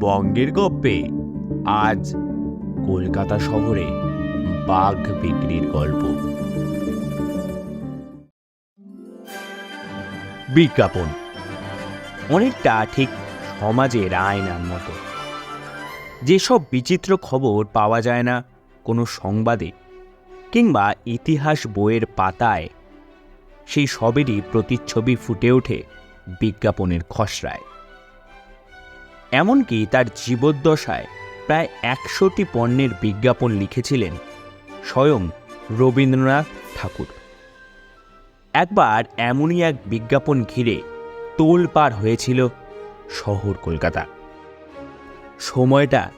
বঙ্গের গপ্পে। আজ কলকাতা শহরে বাঘ বিক্রির গল্প। বিজ্ঞাপন। অনেকটা ঠিক সমাজের আয়নার মতো। যেসব বিচিত্র খবর পাওয়া যায় না কোনো সংবাদে কিংবা ইতিহাস বইয়ের পাতায়, সেই সবেরই প্রতিচ্ছবি ফুটে ওঠে বিজ্ঞাপনের খসড়ায়। এমনকি তার জীবদ্দশায় প্রায় একশোটি পণ্যের বিজ্ঞাপন লিখেছিলেন স্বয়ং রবীন্দ্রনাথ ঠাকুর। একবার এমনই এক বিজ্ঞাপন ঘিরে তোল পার হয়েছিল শহর কলকাতা। সময়টা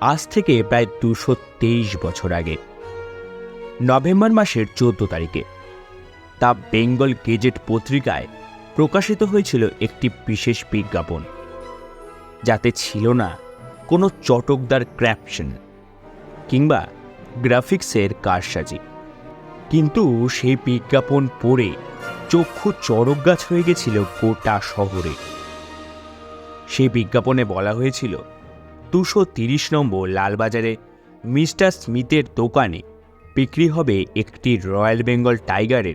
আজ থেকে প্রায় দুশো তেইশ বছর আগে। নভেম্বর মাসের চোদ্দ তারিখে। তা বেঙ্গল গেজেট পত্রিকায় প্রকাশিত হয়েছিল একটি বিশেষ বিজ্ঞাপন। যাতে ছিল না কোনো চটকদার ক্র্যাপশন কিংবা গ্রাফিক্সের কারসাজি। কিন্তু সেই বিজ্ঞাপন পড়ে চক্ষু চড়ক গাছ হয়ে গেছিল গোটা শহরে। সেই বিজ্ঞাপনে বলা হয়েছিল, দুশো তিরিশ নম্বর লালবাজারে মিস্টার স্মিথের দোকানে বিক্রি হবে একটি রয়্যাল বেঙ্গল টাইগারের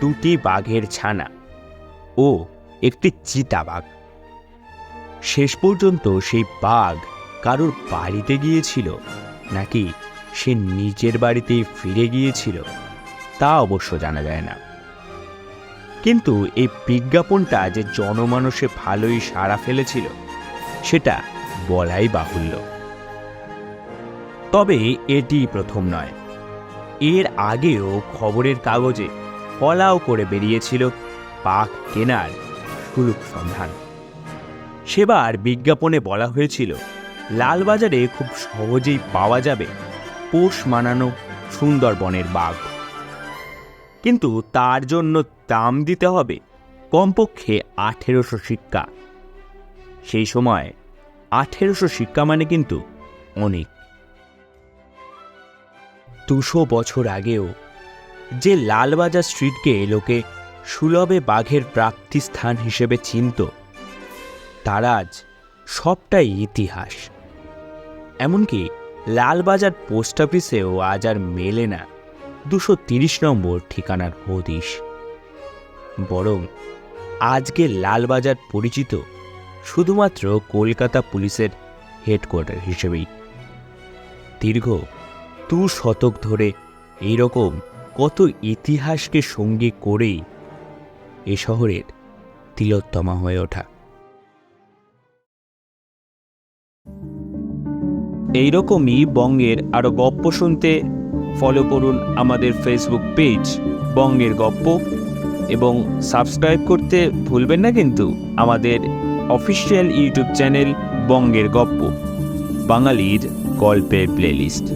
দুটি বাঘের ছানা ও একটি চিতাবাঘ। শেষ পর্যন্ত সেই বাঘ কারোর বাড়িতে গিয়েছিল, নাকি সে নিজের বাড়িতেই ফিরে গিয়েছিল, তা অবশ্য জানা যায় না। কিন্তু এই বিজ্ঞাপনটা যে জনমানসে ভালোই সাড়া ফেলেছিল, সেটা বলাই বাহুল্য। তবে এটি প্রথম নয়। এর আগেও খবরের কাগজে ফলাও করে বেরিয়েছিল পাক কেনার সুলুক সন্ধান। সেবার বিজ্ঞাপনে বলা হয়েছিল, লালবাজারে খুব সহজেই পাওয়া যাবে পোষ মানানো সুন্দরবনের বাঘ। কিন্তু তার জন্য দাম দিতে হবে কমপক্ষে আঠেরোশো শিক্ষা। সেই সময় আঠেরোশো শিক্ষা মানে কিন্তু অনেক। দুশো বছর আগেও যে লালবাজার স্ট্রিটকে লোকে সুলভে বাঘের প্রাপ্তি স্থান হিসেবে চিনত তার আজ সবটাই ইতিহাস। এমনকি লালবাজার পোস্ট অফিসেও আজ আর মেলে না দুশো তিরিশ নম্বর ঠিকানার হদিশ। বরং আজকে লালবাজার পরিচিত শুধুমাত্র কলকাতা পুলিশের হেডকোয়ার্টার হিসেবেই। দীর্ঘ দু শতক ধরে এইরকম কত ইতিহাসকে সঙ্গী করেই এ শহরের তিলোত্তমা হয়ে ওঠা। এইরকমই বঙ্গের আরও গপ্প শুনতে ফলো করুন আমাদের ফেসবুক পেজ বঙ্গের গপ্প, এবং সাবস্ক্রাইব করতে ভুলবেন না কিন্তু আমাদের অফিসিয়াল ইউটিউব চ্যানেল বঙ্গের গপ্প, বাঙালির গল্পের প্লেলিস্ট